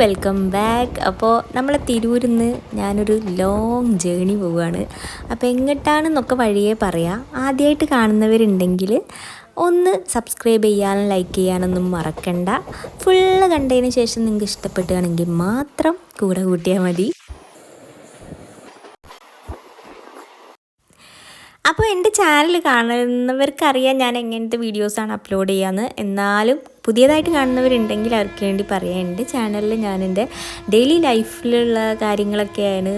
Welcome back അപ്പോൾ നമ്മളെ തിരൂരിൽ ഞാനൊരു ലോങ് ജേണി പോവുകയാണ് അപ്പോൾ എങ്ങോട്ടാണെന്നൊക്കെ വഴിയേ പറയാം. ആദ്യമായിട്ട് കാണുന്നവരുണ്ടെങ്കിൽ ഒന്ന് സബ്സ്ക്രൈബ് ചെയ്യാനും ലൈക്ക് ചെയ്യാനൊന്നും മറക്കണ്ട. ഫുള്ള് കണ്ടതിന് ശേഷം നിങ്ങൾക്ക് ഇഷ്ടപ്പെട്ടുകയാണെങ്കിൽ മാത്രം കൂടെ കൂട്ടിയാൽ മതി. അപ്പോൾ എന്റെ ചാനൽ കാണുന്നവർക്കറിയാം ഞാൻ എങ്ങനത്തെ വീഡിയോസാണ് അപ്ലോഡ് ചെയ്യാമെന്ന് എന്നാലും പുതിയതായിട്ട് കാണുന്നവരുണ്ടെങ്കിൽ അവർക്ക് വേണ്ടി പറയാം എന്റെ ചാനലിൽ ഞാൻ എന്റെ ഡെയിലി ലൈഫിലുള്ള കാര്യങ്ങളൊക്കെയാണ്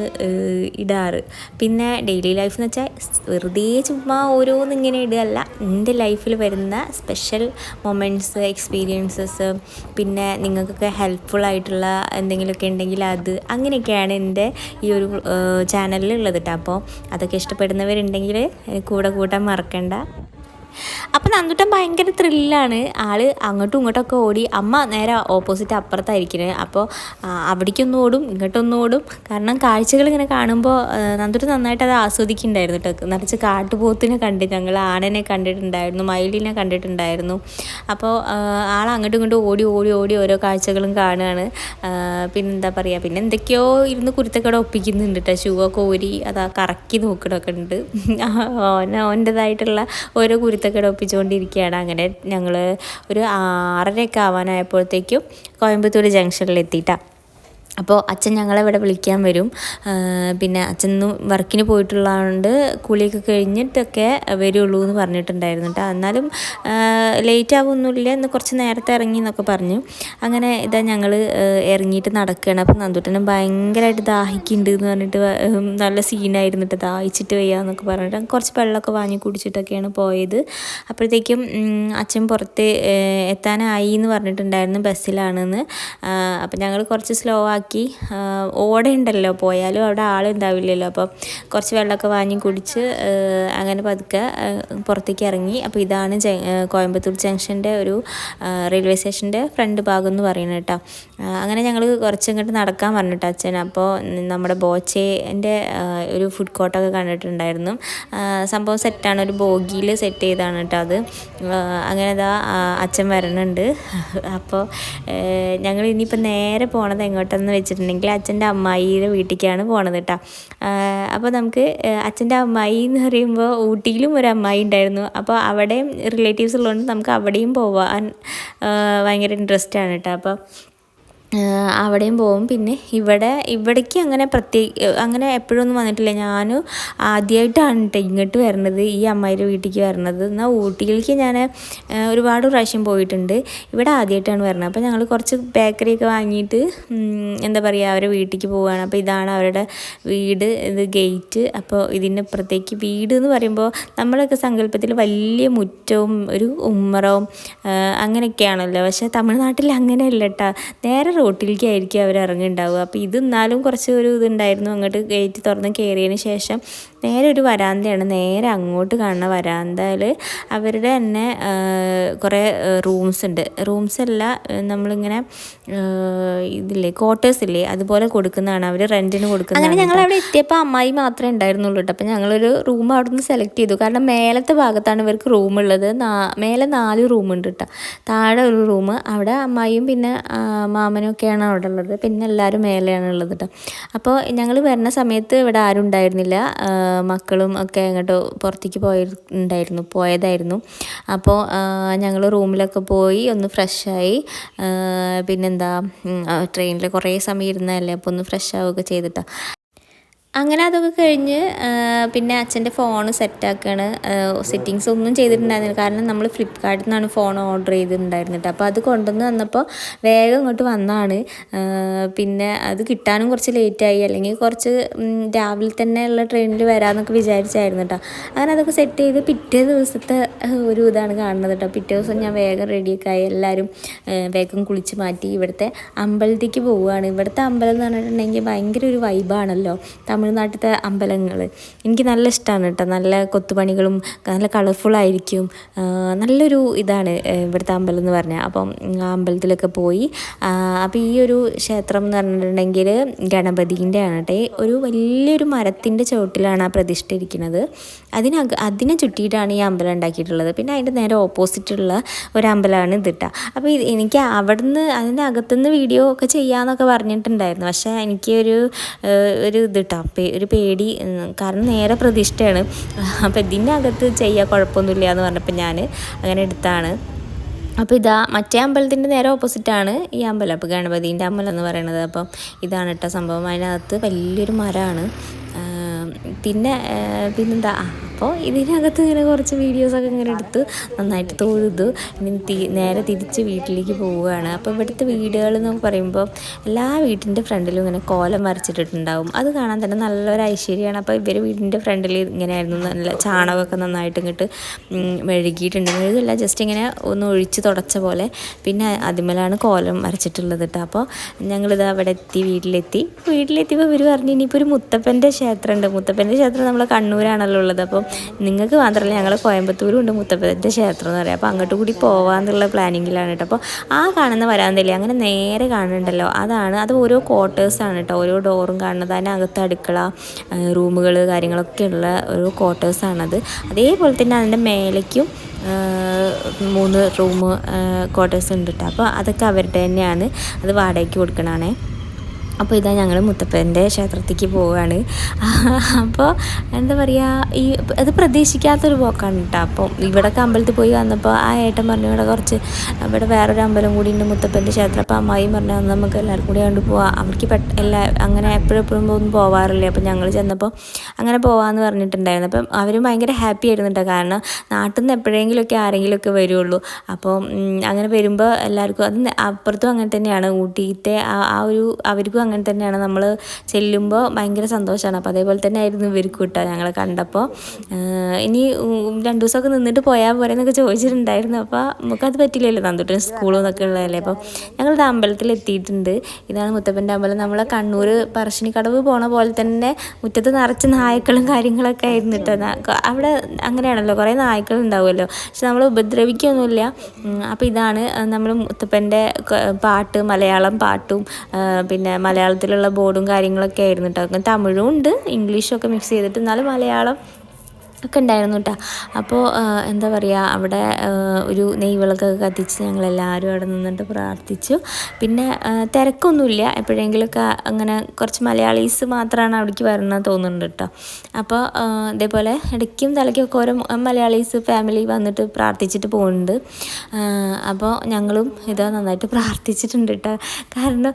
ഇടാറ്. പിന്നെ ഡെയിലി ലൈഫ് എന്ന് വെച്ചാൽ വെറുതെ ചുമ്മാ ഓരോന്നും ഇങ്ങനെ ഇടുകയല്ല. എന്റെ ലൈഫിൽ വരുന്ന സ്പെഷ്യൽ മൊമെന്റ്സ് എക്സ്പീരിയൻസസ് പിന്നെ നിങ്ങൾക്കൊക്കെ ഹെൽപ്ഫുൾ ആയിട്ടുള്ള എന്തെങ്കിലുമൊക്കെ ഉണ്ടെങ്കിൽ അത് അങ്ങനെയൊക്കെയാണ് എന്റെ ഈ ഒരു ചാനലിൽ ഉള്ളത് കേട്ടോ അപ്പോൾ അതൊക്കെ ഇഷ്ടപ്പെടുന്നവരുണ്ടെങ്കിൽ കൂടെ കൂട്ടാൻ മറക്കണ്ട. അപ്പം നന്ദുട്ടൻ ഭയങ്കര ത്രില്ലാണ് ആൾ അങ്ങോട്ടും ഇങ്ങോട്ടൊക്കെ ഓടി. അമ്മ നേരെ ഓപ്പോസിറ്റ് അപ്പുറത്തായിരിക്കുന്നത് അപ്പോൾ അവിടേക്കൊന്നും ഓടും ഇങ്ങോട്ടൊന്നും ഓടും. കാരണം കാഴ്ചകൾ ഇങ്ങനെ കാണുമ്പോൾ നന്ദുട്ടൻ നന്നായിട്ട് അത് ആസ്വദിക്കുന്നുണ്ടായിരുന്നു കേട്ടോ. നിറച്ച് കാട്ടുപോത്തിനെ കണ്ട് ഞങ്ങൾ ആണനെ കണ്ടിട്ടുണ്ടായിരുന്നു മയിലിനെ കണ്ടിട്ടുണ്ടായിരുന്നു. അപ്പോൾ ആൾ അങ്ങോട്ടും ഇങ്ങോട്ടും ഓടി ഓടി ഓടി ഓരോ കാഴ്ചകളും കാണുകയാണ്. പിന്നെന്താ പറയുക പിന്നെ എന്തൊക്കെയോ ഇരുന്ന് കുരുത്തക്കട ഒപ്പിക്കുന്നുണ്ട് കേട്ടോ. ഷൂ ഒക്കെ ഊരി അതാ കറക്കി നോക്കണമൊക്കെ ഉണ്ട്. ഓന ഓന്റെതായിട്ടുള്ള ഓരോ കുരുത്തക്കട ഒപ്പിച്ചുകൊണ്ടിരിക്കുകയാണ്. അങ്ങനെ ഞങ്ങൾ ഒരു ആറരയൊക്കെ ആവാനായപ്പോഴത്തേക്കും കോയമ്പത്തൂർ ജംഗ്ഷനിൽ എത്തിയിട്ടാണ് അപ്പോൾ അച്ഛൻ ഞങ്ങളെ ഇവിടെ വിളിക്കാൻ വരും. പിന്നെ അച്ഛൻ വർക്കിന് പോയിട്ടുള്ളതുകൊണ്ട് കുളിയൊക്കെ കഴിഞ്ഞിട്ടൊക്കെ വരുള്ളൂ എന്ന് പറഞ്ഞിട്ടുണ്ടായിരുന്നു കേട്ടോ. എന്നാലും ലേറ്റ് ആവുമൊന്നുമില്ല ഇന്ന് കുറച്ച് നേരത്തെ ഇറങ്ങി എന്നൊക്കെ പറഞ്ഞു. അങ്ങനെ ഇതാ ഞങ്ങൾ ഇറങ്ങിയിട്ട് നടക്കുകയാണ്. അപ്പോൾ നന്ദുട്ടനും ഭയങ്കരമായിട്ട് ദാഹിക്കുന്നുണ്ട് എന്ന് പറഞ്ഞിട്ട് നല്ല സീനായിരുന്നു കേട്ടോ. ദാഹിച്ചിട്ട് വയ്യാന്നൊക്കെ പറഞ്ഞിട്ട് കുറച്ച് വെള്ളമൊക്കെ വാങ്ങി കുടിച്ചിട്ടൊക്കെയാണ് പോയത്. അപ്പോഴത്തേക്കും അച്ഛൻ പുറത്ത് എത്താനായി എന്ന് പറഞ്ഞിട്ടുണ്ടായിരുന്നു ബസ്സിലാണെന്ന്. അപ്പോൾ ഞങ്ങൾ കുറച്ച് സ്ലോ ആക്കി ആഹ്, ഓടയുണ്ടല്ലോ പോയാലും അവിടെ ആളുണ്ടാവില്ലല്ലോ. അപ്പം കുറച്ച് വെള്ളമൊക്കെ വാങ്ങി കുടിച്ച് അങ്ങനെ പതുക്കെ പുറത്തേക്ക് ഇറങ്ങി. അപ്പോൾ ഇതാണ് കോയമ്പത്തൂർ ജംഗ്ഷന്റെ ഒരു റെയിൽവേ സ്റ്റേഷന്റെ ഫ്രണ്ട് ഭാഗം എന്ന് പറയുന്നത് കേട്ടോ. അങ്ങനെ ഞങ്ങൾ കുറച്ച് ഇങ്ങോട്ട് നടക്കാൻ പറഞ്ഞിട്ടോ അച്ഛൻ. അപ്പോൾ നമ്മുടെ ബോച്ചേന്റെ ഒരു ഫുഡ് കോർട്ടൊക്കെ കണ്ടിട്ടുണ്ടായിരുന്നു. സംഭവം സെറ്റാണ്. ഒരു ബോഗിയിൽ സെറ്റ് ചെയ്താണ് കേട്ടോ അത്. അങ്ങനെ ഇതാ അച്ഛൻ വരണുണ്ട്. അപ്പോൾ ഞങ്ങൾ ഇനിയിപ്പോൾ നേരെ പോണത് എങ്ങോട്ടെന്ന് വെച്ചിട്ടുണ്ടെങ്കിൽ അച്ഛന്റെ അമ്മായിയുടെ വീട്ടിലേക്കാണ് പോണത് കേട്ടോ. അപ്പോൾ നമുക്ക് അച്ഛന്റെ അമ്മായി എന്ന് പറയുമ്പോൾ ഊട്ടിയിലും ഒരു അമ്മായി ഉണ്ടായിരുന്നു. അപ്പോൾ അവിടെയും റിലേറ്റീവ്സ് ഉള്ളതുകൊണ്ട് നമുക്ക് അവിടെയും പോവാൻ ഭയങ്കര ഇൻട്രസ്റ്റ് ആണ് കേട്ടോ. അപ്പോൾ അവിടെയും പോവും. പിന്നെ ഇവിടെ ഇവിടേക്ക് അങ്ങനെ പ്രത്യേക അങ്ങനെ എപ്പോഴൊന്നും വന്നിട്ടില്ല. ഞാനും ആദ്യമായിട്ടാണ് കേട്ടോ ഇങ്ങോട്ട് വരണത് ഈ അമ്മായിയുടെ വീട്ടിലേക്ക് വരണത്. എന്നാൽ ഊട്ടിയിലേക്ക് ഞാൻ ഒരുപാട് പ്രാവശ്യം പോയിട്ടുണ്ട്. ഇവിടെ ആദ്യമായിട്ടാണ് വരുന്നത് അപ്പോൾ ഞങ്ങൾ കുറച്ച് ബേക്കറിയൊക്കെ വാങ്ങിയിട്ട് എന്താ പറയുക അവരുടെ വീട്ടിലേക്ക് പോവുകയാണ് അപ്പോൾ ഇതാണ് അവരുടെ വീട് ഇത് ഗേറ്റ് അപ്പോൾ ഇതിന്റെ ഇപ്പുറത്തേക്ക് വീട് എന്ന് പറയുമ്പോൾ നമ്മളൊക്കെ സങ്കല്പത്തിൽ വലിയ മുറ്റവും ഒരു ഉമ്മറവും അങ്ങനെയൊക്കെയാണല്ലോ. പക്ഷേ തമിഴ്നാട്ടിൽ അങ്ങനെയല്ല കേട്ടോ നേരെ റോട്ടിലേക്കായിരിക്കും അവർ ഇറങ്ങിണ്ടാവുക. അപ്പോൾ ഇത് എന്നാലും കുറച്ച് ഒരു ഇതുണ്ടായിരുന്നു. അങ്ങോട്ട് ഗേറ്റ് തുറന്ന് കയറിയതിന് ശേഷം നേരെ ഒരു വരാന്തയാണ്. നേരെ അങ്ങോട്ട് കാണുന്ന വരാന്തയിൽ അവരുടെ തന്നെ കുറേ റൂംസ് ഉണ്ട്. റൂംസ് അല്ല നമ്മളിങ്ങനെ ഇതില്ലേ ക്വാർട്ടേഴ്സ് ഇല്ലേ അതുപോലെ കൊടുക്കുന്നതാണ്. അവർ റെന്റിന് കൊടുക്കുന്നത് അങ്ങനെ ഞങ്ങൾ അവിടെ എത്തിയപ്പോൾ അമ്മായി മാത്രമേ ഉണ്ടായിരുന്നുള്ളൂ കേട്ടോ. അപ്പോൾ ഞങ്ങളൊരു റൂം അവിടെ നിന്ന് സെലക്ട് ചെയ്തു. കാരണം മേലത്തെ ഭാഗത്താണ് ഇവർക്ക് റൂം ഉള്ളത്. മേലെ നാല് റൂമുണ്ട് കേട്ടോ. താഴെ ഒരു റൂം അവിടെ അമ്മായിയും പിന്നെ മാമനും ഒക്കെയാണ് അവിടെ ഉള്ളത്. പിന്നെ എല്ലാവരും മേലെയാണ് ഉള്ളത് കേട്ടോ അപ്പോൾ ഞങ്ങൾ വരുന്ന സമയത്ത് ഇവിടെ ആരും ഉണ്ടായിരുന്നില്ല. മക്കളും ഒക്കെ അങ്ങോട്ട് പുറത്തേക്ക് പോയിട്ടുണ്ടായിരുന്നു പോയതായിരുന്നു. അപ്പോൾ ഞങ്ങൾ റൂമിലൊക്കെ പോയി ഒന്ന് ഫ്രഷായി പിന്നെന്താ ട്രെയിനിൽ കുറേ സമയം ഇരുന്നതല്ലേ? അപ്പോൾ ഒന്ന് ഫ്രഷ് ആവുകയൊക്കെ ചെയ്തിട്ടാണ് അങ്ങനെ അതൊക്കെ കഴിഞ്ഞ് പിന്നെ അച്ഛന്റെ ഫോൺ സെറ്റാക്കാണ് സെറ്റിങ്സ് ഒന്നും ചെയ്തിട്ടുണ്ടായിരുന്നില്ല. കാരണം നമ്മൾ ഫ്ലിപ്കാർട്ടിൽ നിന്നാണ് ഫോൺ ഓർഡർ ചെയ്തിട്ടുണ്ടായിരുന്നിട്ട് അപ്പോൾ അത് കൊണ്ടുവന്ന് വന്നപ്പോൾ വേഗം ഇങ്ങോട്ട് വന്നാണ്. പിന്നെ അത് കിട്ടാനും കുറച്ച് ലേറ്റായി അല്ലെങ്കിൽ കുറച്ച് രാവിലെ തന്നെ ഉള്ള ട്രെയിനിൽ വരാമെന്നൊക്കെ വിചാരിച്ചായിരുന്നു കേട്ടോ അങ്ങനെ അതൊക്കെ സെറ്റ് ചെയ്ത് പിറ്റേ ദിവസത്തെ ഒരു ഇതാണ് കാണുന്നത് കേട്ടോ പിറ്റേ ദിവസം ഞാൻ വേഗം റെഡിയൊക്കെ ആയി. എല്ലാവരും വേഗം കുളിച്ച് മാറ്റി ഇവിടുത്തെ അമ്പലത്തേക്ക് പോവുകയാണ് ഇവിടുത്തെ അമ്പലം എന്ന് പറഞ്ഞിട്ടുണ്ടെങ്കിൽ ഭയങ്കര ഒരു വൈബാണല്ലോ തമിഴ്നാട്ടിലത്തെ അമ്പലങ്ങൾ എനിക്ക് നല്ല ഇഷ്ടമാണ് കേട്ടോ. നല്ല കൊത്തുപണികളും നല്ല കളർഫുൾ ആയിരിക്കും. നല്ലൊരു ഇതാണ് ഇവിടുത്തെ അമ്പലം എന്ന് പറഞ്ഞാൽ അപ്പം ആ അമ്പലത്തിലൊക്കെ പോയി അപ്പോൾ ഈ ഒരു ക്ഷേത്രം എന്ന് പറഞ്ഞിട്ടുണ്ടെങ്കിൽ ഗണപതിന്റെ ആണ് കേട്ടോ ഒരു വലിയൊരു മരത്തിന്റെ ചുവട്ടിലാണ് ആ പ്രതിഷ്ഠ ഇരിക്കുന്നത്. അതിനക അതിനെ ചുറ്റിയിട്ടാണ് ഈ അമ്പലം ഉണ്ടാക്കിയിട്ടുള്ളത്. പിന്നെ അതിന്റെ നേരെ ഓപ്പോസിറ്റുള്ള ഒരു അമ്പലമാണ് ഇത് കേട്ടോ. അപ്പോൾ എനിക്ക് അവിടുന്ന് അതിന്റെ അകത്തുനിന്ന് വീഡിയോ ഒക്കെ ചെയ്യാമെന്നൊക്കെ പറഞ്ഞിട്ടുണ്ടായിരുന്നു. പക്ഷേ എനിക്ക് ഒരു ഒരു ഇത് കേട്ടോ. പേ- ഒരു പേടി കാരണം നേരെ പ്രതിഷ്ഠയാണ്. അപ്പോൾ ഇതിന്റെ അകത്ത് ചെയ്യുക കുഴപ്പമൊന്നുമില്ല എന്ന് പറഞ്ഞപ്പോൾ ഞാൻ അങ്ങനെ എടുത്താണ്. അപ്പോൾ ഇതാ മറ്റേ അമ്പലത്തിന്റെ നേരെ ഓപ്പോസിറ്റാണ് ഈ അമ്പലം. അപ്പോൾ ഗണപതിന്റെ അമ്പലം എന്ന് പറയുന്നത് അപ്പം ഇതാണ് കേട്ടോ സംഭവം. അതിനകത്ത് വലിയൊരു മരമാണ് പിന്നെ പിന്നെന്താ അപ്പോൾ ഇതിനകത്ത് ഇങ്ങനെ കുറച്ച് വീഡിയോസൊക്കെ ഇങ്ങനെ എടുത്ത് നന്നായിട്ട് തൊഴുതു. ഇനി നേരെ തിരിച്ച് വീട്ടിലേക്ക് പോവുകയാണ്. അപ്പോൾ ഇവിടുത്തെ വീടുകൾ എന്ന് പറയുമ്പോൾ എല്ലാ വീട്ടിന്റെ ഫ്രണ്ടിലും ഇങ്ങനെ കോലം വരച്ചിട്ടിട്ടുണ്ടാവും. അത് കാണാൻ തന്നെ നല്ലൊരു ഐശ്വര്യമാണ്. അപ്പോൾ ഇവർ വീടിന്റെ ഫ്രണ്ടിൽ ഇങ്ങനെയായിരുന്നു നല്ല ചാണകമൊക്കെ നന്നായിട്ട് ഇങ്ങോട്ട് മെഴുകിയിട്ടുണ്ട്. മെഴുകല്ല ജസ്റ്റ് ഇങ്ങനെ ഒന്ന് ഒഴിച്ച് തുടച്ച പോലെ. പിന്നെ അതിമേലാണ് കോലം വരച്ചിട്ടുള്ളത് കേട്ടോ അപ്പോൾ ഞങ്ങളിത് അവിടെ എത്തി വീട്ടിലെത്തി. വീട്ടിലെത്തിയപ്പോൾ ഇവർ പറഞ്ഞു ഇനിയിപ്പോൾ ഒരു മുത്തപ്പന്റെ ക്ഷേത്രമുണ്ട് മുത്തപ്പന്റെ ക്ഷേത്രം നമ്മൾ കണ്ണൂരാണല്ലോ ഉള്ളത്. അപ്പം നിങ്ങൾക്ക് മാത്രമല്ല ഞങ്ങൾ കോയമ്പത്തൂരും ഉണ്ട് മുത്തപ്പന്റെ ക്ഷേത്രം എന്ന് പറയാം. അപ്പോൾ അങ്ങോട്ട് കൂടി പോകാമെന്നുള്ള പ്ലാനിങ്ങിലാണ് കേട്ടോ. അപ്പോൾ ആ കാണുന്ന വരാന്തല്ലേ? അങ്ങനെ നേരെ കാണുന്നുണ്ടല്ലോ. അതാണ് അത് ഓരോ ക്വാർട്ടേഴ്സാണ് കേട്ടോ. ഓരോ ഡോറും കാണുന്നത്. അതിനകത്ത് അടുക്കള റൂമുകൾ കാര്യങ്ങളൊക്കെ ഉള്ള ഒരു ക്വാർട്ടേഴ്സാണത് അതേപോലെ തന്നെ അതിന്റെ മേലേക്കും മൂന്ന് റൂം ക്വാർട്ടേഴ്സ് ഉണ്ട് കേട്ടോ. അപ്പോൾ അതൊക്കെ അവരുടെ തന്നെയാണ്. അത് വാടകയ്ക്ക് കൊടുക്കണാണേ അപ്പോൾ ഇതാ ഞങ്ങൾ മുത്തപ്പന്റെ ക്ഷേത്രത്തിലേക്ക് പോവുകയാണ്. അപ്പോൾ എന്താ പറയുക ഈ അത് പ്രതീക്ഷിക്കാത്തൊരു പോക്കാണ് കേട്ടോ. അപ്പോൾ ഇവിടെയൊക്കെ അമ്പലത്തിൽ പോയി വന്നപ്പോൾ ആ ഏട്ടൻ പറഞ്ഞു ഇവിടെ കുറച്ച് ഇവിടെ വേറൊരു അമ്പലം കൂടി ഉണ്ട് മുത്തപ്പന്റെ ക്ഷേത്രം. അപ്പോൾ അമ്മായിയും പറഞ്ഞു "അന്ന് നമുക്ക് എല്ലാവർക്കും കൂടി കണ്ട് പോവാം. അവർക്ക് പെട്ട എല്ലാ അങ്ങനെ എപ്പോഴും എപ്പോഴും ഒന്നും പോവാറില്ല. അപ്പോൾ ഞങ്ങൾ ചെന്നപ്പോൾ അങ്ങനെ പോവാമെന്ന് പറഞ്ഞിട്ടുണ്ടായിരുന്നു. അപ്പം അവരും ഭയങ്കര ഹാപ്പി ആയിരുന്നു കേട്ടോ. കാരണം നാട്ടിൽ നിന്ന് എപ്പോഴെങ്കിലുമൊക്കെ ആരെങ്കിലുമൊക്കെ വരുള്ളൂ. അപ്പോൾ അങ്ങനെ വരുമ്പോൾ എല്ലാവർക്കും അത് അപ്പുറത്തും അങ്ങനെ തന്നെയാണ്. ഊട്ടിയിലത്തെ ആ ഒരു അവർക്കും അങ്ങനെ തന്നെയാണ്. നമ്മൾ ചെല്ലുമ്പോൾ ഭയങ്കര സന്തോഷമാണ് അപ്പോൾ അതേപോലെ തന്നെ ആയിരുന്നു ഇവർക്ക് കിട്ടുക ഞങ്ങളെ കണ്ടപ്പോൾ ഇനി രണ്ടു ദിവസമൊക്കെ നിന്നിട്ട് പോയാൽ പോരെ എന്നൊക്കെ ചോദിച്ചിട്ടുണ്ടായിരുന്നു. അപ്പോൾ നമുക്കത് പറ്റില്ലല്ലോ. നന്ദുട്ടൻ സ്കൂളും എന്നൊക്കെ ഉള്ളതല്ലേ. അപ്പോൾ ഞങ്ങളിത് അമ്പലത്തിൽ എത്തിയിട്ടുണ്ട് ഇതാണ് മുത്തപ്പന്റെ അമ്പലം. നമ്മളെ കണ്ണൂർ പറശ്ശിനിക്കടവ് പോണ പോലെ തന്നെ മുറ്റത്ത് നിറച്ച് നായ്ക്കളും കാര്യങ്ങളൊക്കെ ആയിരുന്നു കേട്ടോ അവിടെ അങ്ങനെയാണല്ലോ. കുറേ നായ്ക്കൾ ഉണ്ടാവുമല്ലോ പക്ഷെ നമ്മൾ ഉപദ്രവിക്കൊന്നുമില്ല. അപ്പോൾ ഇതാണ് നമ്മൾ മുത്തപ്പന്റെ പാട്ട് മലയാളം പാട്ടും പിന്നെ പിന്നെ മലയാളത്തിലുള്ള ബോർഡും കാര്യങ്ങളൊക്കെ ആയിരുന്നു കേട്ടോ തമിഴും ഉണ്ട് ഇംഗ്ലീഷും ഒക്കെ മിക്സ് ചെയ്തിട്ട്. എന്നാലും മലയാളം ഒക്കെ ഉണ്ടായിരുന്നു കേട്ടോ അപ്പോൾ എന്താ പറയുക അവിടെ ഒരു നെയ്വിളക്കൊക്കെ കത്തിച്ച് ഞങ്ങളെല്ലാവരും അവിടെ നിന്നിട്ട് പ്രാർത്ഥിച്ചു. പിന്നെ തിരക്കൊന്നുമില്ല. എപ്പോഴെങ്കിലുമൊക്കെ അങ്ങനെ കുറച്ച് മലയാളീസ് മാത്രമാണ് അവിടേക്ക് വരുന്നത് തോന്നുന്നുണ്ട് കേട്ടോ അപ്പോൾ ഇതേപോലെ ഇടയ്ക്കും തലയ്ക്കൊക്കെ ഓരോ മലയാളീസ് ഫാമിലി വന്നിട്ട് പ്രാർത്ഥിച്ചിട്ട് പോകുന്നുണ്ട് അപ്പോൾ ഞങ്ങളും ഇത് നന്നായിട്ട് പ്രാർത്ഥിച്ചിട്ടുണ്ട് കേട്ടോ കാരണം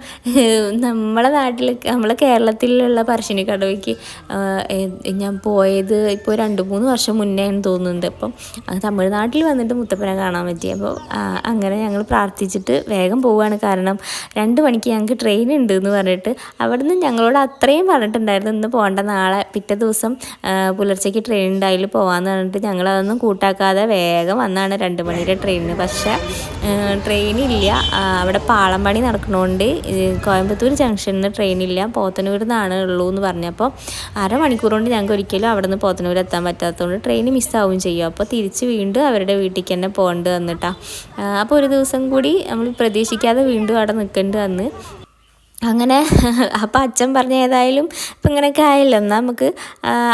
നമ്മളെ നാട്ടിൽ നമ്മളെ കേരളത്തിലുള്ള പറശ്ശിനി കടവയ്ക്ക് ഞാൻ പോയത് ഇപ്പോൾ രണ്ട് മൂന്ന് വർഷം മുന്നേ എന്ന് തോന്നുന്നുണ്ട്. അപ്പം തമിഴ്നാട്ടിൽ വന്നിട്ട് മുത്തപ്പനെ കാണാൻ പറ്റി. അപ്പോൾ അങ്ങനെ ഞങ്ങൾ പ്രാർത്ഥിച്ചിട്ട് വേഗം പോവുകയാണ്. കാരണം രണ്ട് മണിക്ക് ഞങ്ങൾക്ക് ട്രെയിൻ ഉണ്ട് എന്ന് പറഞ്ഞിട്ട് അവിടുന്ന് ഞങ്ങളോട് അത്രയും പറഞ്ഞിട്ടുണ്ടായിരുന്നു ഇന്ന് പോകേണ്ട നാളെ പിറ്റേ ദിവസം പുലർച്ചയ്ക്ക് ട്രെയിൻ ഉണ്ടായാലും പോകാമെന്ന് പറഞ്ഞിട്ട് ഞങ്ങളതൊന്നും കൂട്ടാക്കാതെ വേഗം വന്നാണ് രണ്ട് മണിയുടെ ട്രെയിനിന് പക്ഷേ ട്രെയിനില്ല അവിടെ പാളം പണി നടക്കണോണ്ട് കോയമ്പത്തൂർ ജംഗ്ഷനിൽ നിന്ന് ട്രെയിനില്ല പോത്തനൂരിൽ നിന്നാണ് ഉള്ളൂ എന്ന് പറഞ്ഞപ്പോൾ അരമണിക്കൂർ കൊണ്ട് ഞങ്ങൾക്ക് ഒരിക്കലും അവിടെ നിന്ന് പോത്തനൂർ എത്താൻ പറ്റാത്തതുകൊണ്ട് ട്രെയിൻ മിസ്സാവുകയും ചെയ്യും. അപ്പോൾ തിരിച്ച് വീണ്ടും അവരുടെ വീട്ടിലേക്ക് തന്നെ പോകേണ്ടി വന്നിട്ടാ. അപ്പോൾ ഒരു ദിവസം കൂടി നമ്മൾ പ്രതീക്ഷിക്കാതെ വീണ്ടും അവിടെ നിൽക്കേണ്ടി വന്ന്. അങ്ങനെ അപ്പോൾ അച്ഛൻ പറഞ്ഞ ഏതായാലും ഇപ്പം ഇങ്ങനെയൊക്കെ ആയല്ലോ. എന്നാൽ നമുക്ക്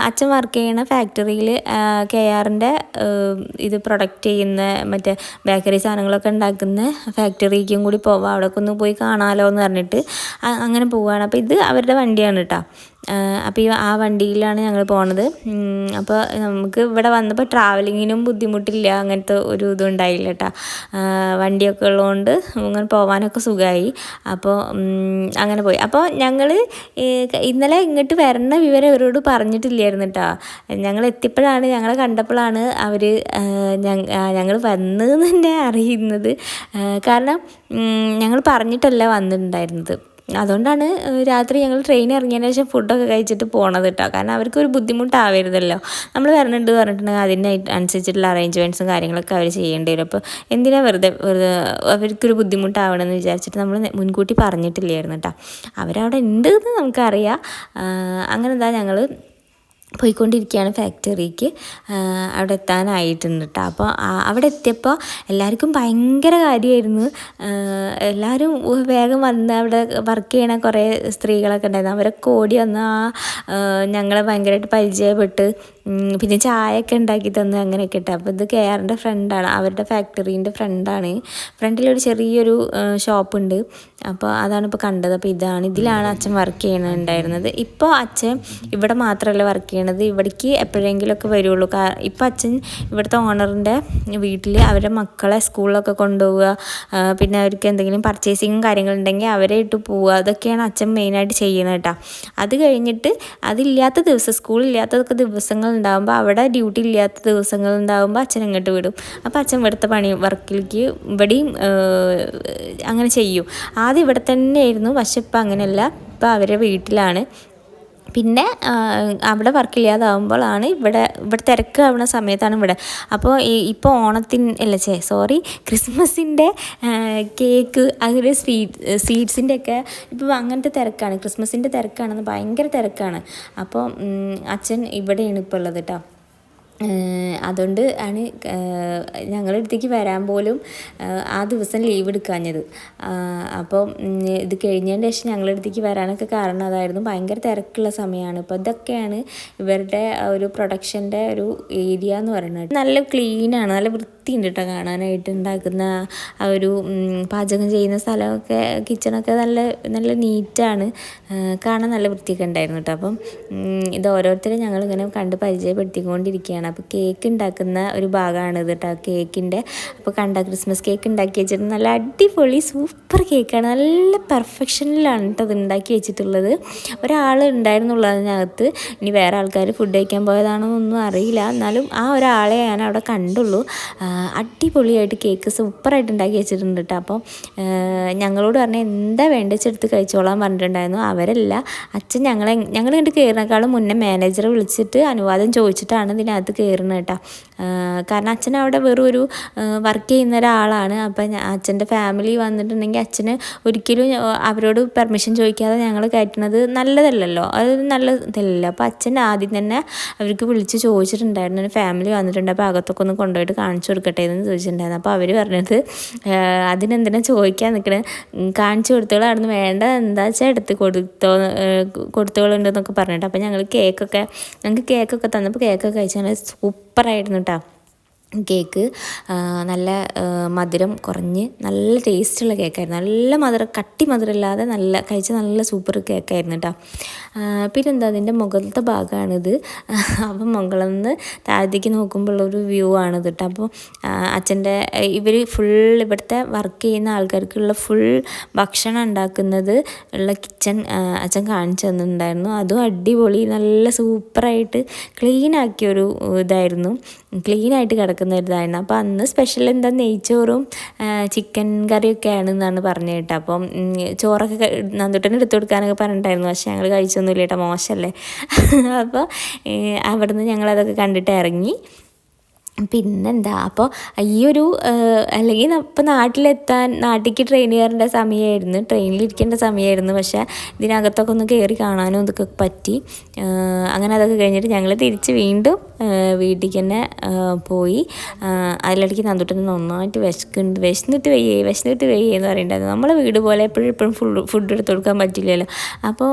അച്ഛൻ വർക്ക് ചെയ്യുന്ന ഫാക്ടറിയിൽ കെ ആറിന്റെ ഇത് പ്രൊഡക്റ്റ് ചെയ്യുന്ന മറ്റേ ബേക്കറി സാധനങ്ങളൊക്കെ ഉണ്ടാക്കുന്ന ഫാക്ടറിക്കും കൂടി പോവാം. അവിടെയൊക്കെ ഒന്ന് പോയി കാണാമല്ലോ എന്ന് പറഞ്ഞിട്ട് അങ്ങനെ പോവുകയാണ് അപ്പോൾ ഇത് അവരുടെ വണ്ടിയാണ് കേട്ടോ. അപ്പോൾ ഈ ആ വണ്ടിയിലാണ് ഞങ്ങൾ പോണത്. അപ്പോൾ നമുക്ക് ഇവിടെ വന്നപ്പോൾ ട്രാവലിങ്ങിനും ബുദ്ധിമുട്ടില്ല. അങ്ങനത്തെ ഒരു ഇതും ഉണ്ടായില്ല കേട്ടോ വണ്ടിയൊക്കെ ഉള്ളതുകൊണ്ട് അങ്ങനെ പോകാനൊക്കെ സുഖമായി അപ്പോൾ അങ്ങനെ പോയി. അപ്പോൾ ഞങ്ങൾ ഇന്നലെ ഇങ്ങോട്ട് വരുന്ന വിവരം അവരോട് പറഞ്ഞിട്ടില്ലായിരുന്നു കേട്ടോ ഞങ്ങൾ എത്തിയപ്പോഴാണ് ഞങ്ങളെ കണ്ടപ്പോഴാണ് അവർ ഞങ്ങൾ വന്നതെന്ന് തന്നെ അറിയുന്നത്. കാരണം ഞങ്ങൾ പറഞ്ഞിട്ടല്ല വന്നിട്ടുണ്ടായിരുന്നത്. അതുകൊണ്ടാണ് രാത്രി ഞങ്ങൾ ട്രെയിൻ ഇറങ്ങിയതിന് ശേഷം ഫുഡൊക്കെ കഴിച്ചിട്ട് പോണത് കേട്ടോ കാരണം അവർക്ക് ഒരു ബുദ്ധിമുട്ടാവരുതല്ലോ. നമ്മൾ വരണുണ്ട് പറഞ്ഞിട്ടുണ്ടെങ്കിൽ അതിന് അനുസരിച്ചിട്ടുള്ള അറേഞ്ച്മെന്റ്സും കാര്യങ്ങളൊക്കെ അവർ ചെയ്യേണ്ടി വരും. അപ്പോൾ എന്തിനാ വെറുതെ വെറുതെ അവർക്കൊരു ബുദ്ധിമുട്ടാവണമെന്ന് വിചാരിച്ചിട്ട് നമ്മൾ മുൻകൂട്ടി പറഞ്ഞിട്ടില്ലായിരുന്നു കേട്ടോ അവരവിടെ ഉണ്ട് എന്ന് നമുക്കറിയാം അങ്ങനെ എന്താ ഞങ്ങൾ പോയിക്കൊണ്ടിരിക്കുകയാണ് ഫാക്ടറിക്ക്. അവിടെ എത്താനായിട്ടുണ്ട് കേട്ടോ അപ്പോൾ അവിടെ എത്തിയപ്പോൾ എല്ലാവർക്കും ഭയങ്കര കാര്യമായിരുന്നു എല്ലാവരും വേഗം വന്ന് അവിടെ വർക്ക് ചെയ്യണ കുറേ സ്ത്രീകളൊക്കെ ഉണ്ടായിരുന്നു. അവരൊക്കെ ഓടി വന്ന് ആ ഞങ്ങളെ ഭയങ്കരമായിട്ട് പരിചയപ്പെട്ട്. പിന്നെ ചായയൊക്കെ ഉണ്ടാക്കി തന്നു അങ്ങനെയൊക്കെ ഇട്ട്. അപ്പോൾ ഇത് കെ ആറിന്റെ ഫ്രണ്ടാണ് അവരുടെ ഫാക്ടറീന്റെ ഫ്രണ്ടാണ് ഫ്രണ്ടിലൊരു ചെറിയൊരു ഷോപ്പുണ്ട് അപ്പോൾ അതാണ് ഇപ്പോൾ കണ്ടത്. അപ്പോൾ ഇതാണ്. ഇതിലാണ് അച്ഛൻ വർക്ക് ചെയ്യണുണ്ടായിരുന്നത്. ഇപ്പോൾ അച്ഛൻ ഇവിടെ മാത്രമല്ല വർക്ക് ചെയ്യണത്. ഇവിടേക്ക് എപ്പോഴെങ്കിലുമൊക്കെ വരുള്ളൂ. ഇപ്പോൾ അച്ഛൻ ഇവിടുത്തെ ഓണറിന്റെ വീട്ടിൽ അവരുടെ മക്കളെ സ്കൂളിലൊക്കെ കൊണ്ടുപോവുക പിന്നെ അവർക്ക് എന്തെങ്കിലും പർച്ചേസിങ്ങും കാര്യങ്ങളുണ്ടെങ്കിൽ അവരെ ഇട്ട് പോവുക. അതൊക്കെയാണ് അച്ഛൻ മെയിനായിട്ട് ചെയ്യുന്നത് കേട്ടോ. അത് കഴിഞ്ഞിട്ട് അതില്ലാത്ത ദിവസം സ്കൂളില്ലാത്ത ദിവസങ്ങൾ ഉണ്ടാകുമ്പോൾ അവിടെ ഡ്യൂട്ടി ഇല്ലാത്ത ദിവസങ്ങൾ ഉണ്ടാകുമ്പോൾ അച്ഛൻ അങ്ങോട്ട് വിടും. അപ്പോൾ അച്ഛൻ ഇവിടുത്തെ പണി വർക്കിലേക്ക് ഇവിടെയും അങ്ങനെ ചെയ്യും. ആദ്യം ഇവിടെ തന്നെയായിരുന്നു. പക്ഷെ ഇപ്പം അങ്ങനെയല്ല. ഇപ്പം അവരെ വീട്ടിലാണ്. പിന്നെ അവിടെ അവിടെ വർക്കില്ലാതാവുമ്പോഴാണ് ഇവിടെ ഇവിടെ തിരക്ക് ആവുന്ന സമയത്താണ് ഇവിടെ. അപ്പോൾ ഇപ്പോൾ ഓണത്തിന് അല്ല ചേ സോറി ക്രിസ്മസിന്റെ കേക്ക് അങ്ങനെ സ്വീറ്റ് സ്വീറ്റ്സിന്റെ ഒക്കെ ഇപ്പോൾ അങ്ങനത്തെ തിരക്കാണ്. ക്രിസ്മസിന്റെ തിരക്കാണെന്ന് ഭയങ്കര തിരക്കാണ്. അപ്പോൾ അച്ഛൻ ഇവിടെയാണ് ഇപ്പോൾ ഉള്ളത് കേട്ടോ അതുകൊണ്ട് ആണ് ഞങ്ങളുടെ അടുത്തേക്ക് വരാൻ പോലും ആ ദിവസം ലീവ് എടുക്കാഞ്ഞത്. അപ്പോൾ ഇത് കഴിഞ്ഞതിന് ശേഷം ഞങ്ങളുടെ അടുത്തേക്ക് വരാനൊക്കെ കാരണം അതായിരുന്നു ഭയങ്കര തിരക്കുള്ള സമയമാണ് അപ്പോൾ ഇതൊക്കെയാണ് ഇവരുടെ ഒരു പ്രൊഡക്ഷന്റെ ഒരു ഏരിയ എന്ന് പറയുന്നത്. നല്ല ക്ലീനാണ് നല്ല വൃത്തിയുണ്ട് കേട്ടോ കാണാനായിട്ട് ഉണ്ടാക്കുന്ന ആ ഒരു പാചകം ചെയ്യുന്ന സ്ഥലമൊക്കെ കിച്ചണൊക്കെ നല്ല നല്ല നീറ്റാണ്. കാണാൻ നല്ല വൃത്തിയൊക്കെ ഉണ്ടായിരുന്നു കേട്ടോ. അപ്പം ഇത് ഓരോരുത്തരെ ഞങ്ങളിങ്ങനെ കണ്ട് പരിചയപ്പെടുത്തിക്കൊണ്ടിരിക്കുകയാണ്. അപ്പോൾ കേക്ക് ഉണ്ടാക്കുന്ന ഒരു ഭാഗമാണ് ഇത് കേട്ടോ കേക്കിന്റെ അപ്പോൾ കണ്ട ക്രിസ്മസ് കേക്ക് ഉണ്ടാക്കി വെച്ചിട്ട് നല്ല അടിപൊളി സൂപ്പർ കേക്കാണ് നല്ല പെർഫെക്ഷനിലാണ് കേട്ടോ അത് ഉണ്ടാക്കി വെച്ചിട്ടുള്ളത്. ഒരാൾ ഉണ്ടായിരുന്നുള്ളൂ അതിനകത്ത് ഇനി വേറെ ആൾക്കാർ ഫുഡ് കഴിക്കാൻ പോയതാണോ എന്നൊന്നും അറിയില്ല. എന്നാലും ആ ഒരാളെ ഞാൻ അവിടെ കണ്ടുള്ളൂ. അടിപൊളിയായിട്ട് കേക്ക് സൂപ്പറായിട്ട് ഉണ്ടാക്കി വെച്ചിട്ടുണ്ട് കേട്ടോ. അപ്പോൾ ഞങ്ങളോട് പറഞ്ഞാൽ എന്താ വേണ്ടെച്ചെടുത്ത് കഴിച്ചോളാൻ പറഞ്ഞിട്ടുണ്ടായിരുന്നു. അവരല്ല അച്ഛൻ ഞങ്ങളെ ഞങ്ങൾ കണ്ട് കയറിനേക്കാളും മുന്നേ മാനേജറെ വിളിച്ചിട്ട് അനുവാദം ചോദിച്ചിട്ടാണ് ഇതിനകത്ത് കയറുന്നത് കേട്ടോ. കാരണം അച്ഛൻ അവിടെ വെറും ഒരു വർക്ക് ചെയ്യുന്ന ഒരാളാണ്. അപ്പം അച്ഛന്റെ ഫാമിലി വന്നിട്ടുണ്ടെങ്കിൽ അച്ഛന് ഒരിക്കലും അവരോട് പെർമിഷൻ ചോദിക്കാതെ ഞങ്ങൾ കയറ്റുന്നത് നല്ലതല്ലല്ലോ. അത് നല്ല ഇതല്ലല്ലോ അപ്പോൾ അച്ഛൻ ആദ്യം തന്നെ അവർക്ക് വിളിച്ച് ചോദിച്ചിട്ടുണ്ടായിരുന്നു. ഫാമിലി വന്നിട്ടുണ്ട്. അപ്പോൾ അകത്തൊക്കെ ഒന്ന് കൊണ്ടുപോയിട്ട് കാണിച്ചു കൊടുക്കട്ടെ എന്ന് ചോദിച്ചിട്ടുണ്ടായിരുന്നു. അപ്പോൾ അവർ പറഞ്ഞത് "ഏഹ്, അതിനെന്തിനാ ചോദിക്കാൻ നിൽക്കണേ കാണിച്ചു കൊടുത്തോളൂ. വേണ്ട എന്താ വെച്ചാൽ എടുത്ത് കൊടുത്തോ കൊടുത്തോളുണ്ടെന്നൊക്കെ പറഞ്ഞിട്ട്. അപ്പോൾ ഞങ്ങൾ കേക്കൊക്കെ ഞങ്ങൾക്ക് കേക്കൊക്കെ തന്നപ്പോൾ കേക്കൊക്കെ കഴിച്ചാൽ സൂപ്പറായിരുന്നു കേട്ടോ കേക്ക് നല്ല മധുരം കുറഞ്ഞ് നല്ല ടേസ്റ്റുള്ള കേക്കായിരുന്നു. നല്ല മധുരം കട്ടി മധുരമില്ലാതെ നല്ല കഴിച്ച നല്ല സൂപ്പർ കേക്കായിരുന്നു കേട്ടോ പിന്നെന്താ അതിന്റെ മുകളിലത്തെ ഭാഗമാണിത് അപ്പം മുകളിൽ നിന്ന് താഴത്തേക്ക് നോക്കുമ്പോഴുള്ളൊരു വ്യൂ ആണിത് കേട്ടോ അപ്പോൾ അച്ഛന്റെ ഇവർ ഫുൾ ഇവിടുത്തെ വർക്ക് ചെയ്യുന്ന ആൾക്കാർക്കുള്ള ഫുൾ ഭക്ഷണം ഉണ്ടാക്കുന്നത് ഉള്ള കിച്ചൺ അച്ഛൻ കാണിച്ചു തന്നിട്ടുണ്ടായിരുന്നു. അതും അടിപൊളി നല്ല സൂപ്പറായിട്ട് ക്ലീനാക്കിയൊരു ഇതായിരുന്നു. ക്ലീൻ ആയിട്ട് കിടക്കുന്ന ഒരു അപ്പോൾ അന്ന് സ്പെഷ്യൽ എന്താ നെയ്ച്ചോറും ചിക്കൻ കറിയൊക്കെ ആണെന്നാണ് പറഞ്ഞു കേട്ടോ. അപ്പം ചോറൊക്കെ നന്ദുട്ടന് എടുത്തു കൊടുക്കാനൊക്കെ പറഞ്ഞിട്ടായിരുന്നു പക്ഷേ ഞങ്ങൾ കഴിച്ചൊന്നുമില്ല കേട്ടോ മോശമല്ലേ? അപ്പോൾ അവിടുന്ന് ഞങ്ങളതൊക്കെ കണ്ടിട്ട് ഇറങ്ങി. പിന്നെന്താ? അപ്പോൾ ഈ ഒരു അല്ലെങ്കിൽ ഇപ്പോൾ നാട്ടിലെത്താൻ നാട്ടിലേക്ക് ട്രെയിൻ കയറേണ്ട സമയമായിരുന്നു ട്രെയിനിലിരിക്കേണ്ട സമയമായിരുന്നു പക്ഷേ ഇതിനകത്തൊക്കെ ഒന്ന് കയറി കാണാനും ഇതൊക്കെ പറ്റി. അങ്ങനെ അതൊക്കെ കഴിഞ്ഞിട്ട് ഞങ്ങൾ തിരിച്ച് വീണ്ടും വീട്ടിലേക്ക് തന്നെ പോയി. അതിലിടയ്ക്ക് നന്ദുട്ടന് നന്നായിട്ട് വിശക്കുന്നുണ്ട് വിശന്നിട്ട് വയ്യേ വിശന്നിട്ട് വയ്യേ എന്ന് പറയുന്നുണ്ടായിരുന്നു നമ്മളെ വീട് പോലെ എപ്പോഴും എപ്പോഴും ഫുഡ് ഫുഡ് എടുത്ത് കൊടുക്കാൻ പറ്റില്ലല്ലോ. അപ്പോൾ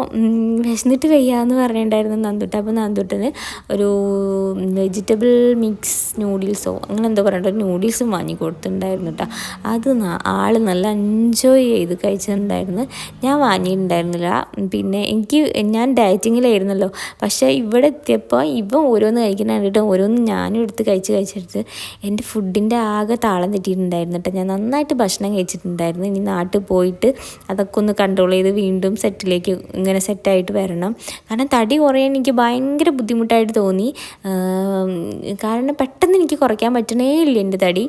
വിശന്നിട്ട് വയ്യാന്ന് പറഞ്ഞിട്ടുണ്ടായിരുന്നു നന്ദുട്ട. അപ്പോൾ നന്ദുട്ടന് ഒരു വെജിറ്റബിൾ മിക്സ് നൂഡിൽസോ അങ്ങനെ എന്തോ പറയണ്ട നൂഡിൽസും വാങ്ങി കൊടുത്തിട്ടുണ്ടായിരുന്നു കേട്ടോ അത് ആൾ നല്ല എൻജോയ് ചെയ്ത് കഴിച്ചിട്ടുണ്ടായിരുന്നു. ഞാൻ വാങ്ങിയിട്ടുണ്ടായിരുന്നില്ല. പിന്നെ എനിക്ക് ഞാൻ ഡയറ്റിങ്ങിലായിരുന്നല്ലോ പക്ഷേ ഇവിടെ എത്തിയപ്പോൾ ഇവൻ ഓരോന്ന് കഴിക്കുന്ന കണ്ടിട്ട് ഓരോന്ന് ഞാനും എടുത്ത് കഴിച്ച് കഴിച്ചെടുത്ത് എന്റെ ഫുഡിന്റെ ആകെ താളം തെറ്റിയിട്ടുണ്ടായിരുന്നു കേട്ടോ ഞാൻ നന്നായിട്ട് ഭക്ഷണം കഴിച്ചിട്ടുണ്ടായിരുന്നു. ഇനി നാട്ടിൽ പോയിട്ട് അതൊക്കെ ഒന്ന് കൺട്രോൾ ചെയ്ത് വീണ്ടും സെറ്റിലേക്ക് ഇങ്ങനെ സെറ്റായിട്ട് വരണം. കാരണം തടി കുറയാൻ എനിക്ക് ഭയങ്കര ബുദ്ധിമുട്ടായിട്ട് തോന്നി. കാരണം പെട്ടെന്ന് എനിക്ക് കുറയ്ക്കാൻ പറ്റണേ ഇല്ല എന്റെ തടി.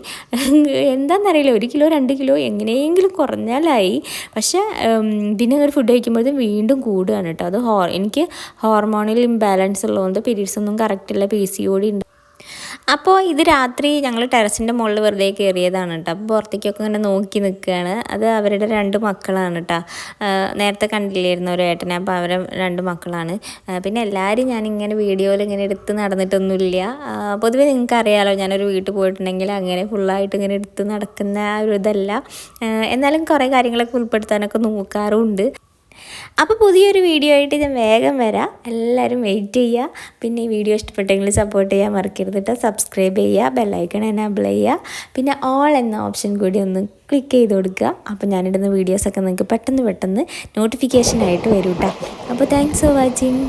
എന്താണെന്നറിയില്ല ഒരു കിലോ രണ്ട് കിലോ എങ്ങനെയെങ്കിലും കുറഞ്ഞാലായി. പക്ഷേ പിന്നെ ഒരു ഫുഡ് കഴിക്കുമ്പോഴത്തേക്കും വീണ്ടും കൂടുകയാണ് കേട്ടോ. അത് ഹോ എനിക്ക് ഹോർമോണിൽ ഇംബാലൻസ് ഉള്ളതുകൊണ്ട് പീരീഡ്സ് ഒന്നും കറക്റ്റ് അല്ല പി സി ഓടി ഉണ്ട്. അപ്പോൾ ഇത് രാത്രി ഞങ്ങൾ ടെറസിന്റെ മുകളിൽ വെറുതെ കയറിയതാണ് കേട്ടോ അപ്പോൾ പുറത്തേക്കൊക്കെ ഇങ്ങനെ നോക്കി നിൽക്കുകയാണ് അത് അവരുടെ രണ്ട് മക്കളാണ് കേട്ടോ നേരത്തെ കണ്ടില്ലായിരുന്നു ഒരു ഏട്ടനെ. അപ്പോൾ അവരെ രണ്ട് മക്കളാണ്. പിന്നെ എല്ലാവരും ഞാനിങ്ങനെ വീഡിയോയിൽ ഇങ്ങനെ എടുത്ത് നടന്നിട്ടൊന്നുമില്ല. പൊതുവേ നിങ്ങൾക്ക് അറിയാലോ ഞാനൊരു വീട്ടിൽ പോയിട്ടുണ്ടെങ്കിൽ അങ്ങനെ ഫുള്ളായിട്ട് ഇങ്ങനെ എടുത്ത് നടക്കുന്ന ഒരു ഇതല്ല. എന്നാലും കുറേ കാര്യങ്ങളൊക്കെ ഉൾപ്പെടുത്താനൊക്കെ നോക്കാറുമുണ്ട് അപ്പോൾ പുതിയൊരു വീഡിയോ ആയിട്ട് ഞാൻ വേഗം വരാം. എല്ലാവരും വെയിറ്റ് ചെയ്യുക. പിന്നെ ഈ വീഡിയോ ഇഷ്ടപ്പെട്ടെങ്കിൽ സപ്പോർട്ട് ചെയ്യാൻ മറക്കരുത് കേട്ടോ. സബ്സ്ക്രൈബ് ചെയ്യുക ബെല്ലൈക്കൺ എനാബിൾ ചെയ്യുക. പിന്നെ ഓൾ എന്ന ഓപ്ഷൻ കൂടി ഒന്ന് ക്ലിക്ക് ചെയ്ത് കൊടുക്കുക. അപ്പോൾ ഞാനിടുന്ന വീഡിയോസൊക്കെ നിങ്ങൾക്ക് പെട്ടെന്ന് പെട്ടെന്ന് നോട്ടിഫിക്കേഷനായിട്ട് വരും കേട്ടോ. അപ്പോൾ താങ്ക്സ് ഫോർ വാച്ചിങ്